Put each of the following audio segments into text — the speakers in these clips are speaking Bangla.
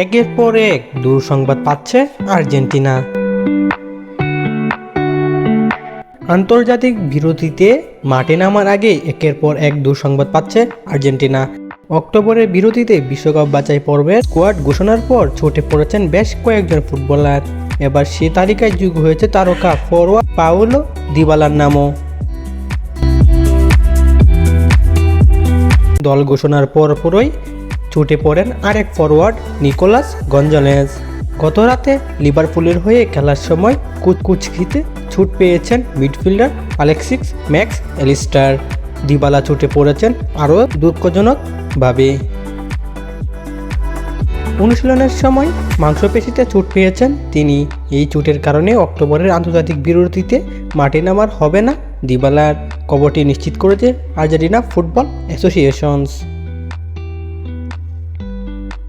একের পর এক দূর সংবাদ পাচ্ছে আর্জেন্টিনা। আন্তর্জাতিক বিরতিতে মাঠে নামার আগে একের পর এক দুঃসংবাদ পাচ্ছে আর্জেন্টিনা। অক্টোবরের বিরতিতে বিশ্বকাপ বাছাই পর্বের স্কোয়াড ঘোষণার পর ছুটে পড়েছেন বেশ কয়েকজন ফুটবলার। এবার সে তালিকায় যুগ হয়েছে তারকা ফরোয়ার্ড পাউলো দিবালার নামও। দল ঘোষণার পরপরই ছুটে পড়েন আরেক ফরওয়ার্ড নিকোলাস গঞ্জালেস গত রাতে লিভারপুলের হয়ে খেলার সময় কুচকুচকিতে ছুট পেয়েছেন midfielder Alexis Mac Allister Dybala ছুটে পড়েছেন আরও দুঃখজনকভাবে অনুশীলনের সময় মাংসপেশিতে চোট পেয়েছেন তিনি। এই চোটের কারণে অক্টোবরের আন্তর্জাতিক বিরতিতে মাঠে নামার হবে না দিবালার। খবরটি নিশ্চিত করেছে আর্জেন্টিনা ফুটবল অ্যাসোসিয়েশনস।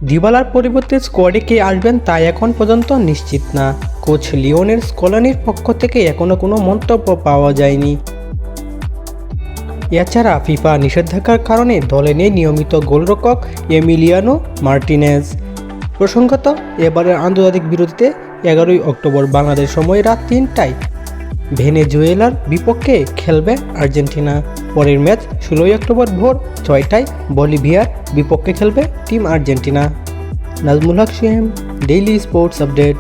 দিবালার পরিবর্তে স্কোয়াডে কে আসবেন তা এখন পর্যন্ত নিশ্চিত না। কোচ লিওনের স্কলানির পক্ষ থেকে এখনও কোনো মন্তব্য পাওয়া যায়নি। এছাড়া ফিফা নিষেধাজ্ঞার কারণে দলে নেই নিয়মিত গোলরক্ষক এমিলিয়ানো মার্টিনেজ। প্রসঙ্গত, এবারের আন্তর্জাতিক বিরতিতে এগারোই অক্টোবর বাংলাদেশ সময় রাত তিনটায় ভেনেজুয়েলার বিপক্ষে খেলবে আর্জেন্টিনা। পরের ম্যাচ ষোলোই অক্টোবর ভোর ছয়টায় বলিভিয়ার বিপক্ষে খেলবে team Argentina. Nazmul Haque Soham daily sports update.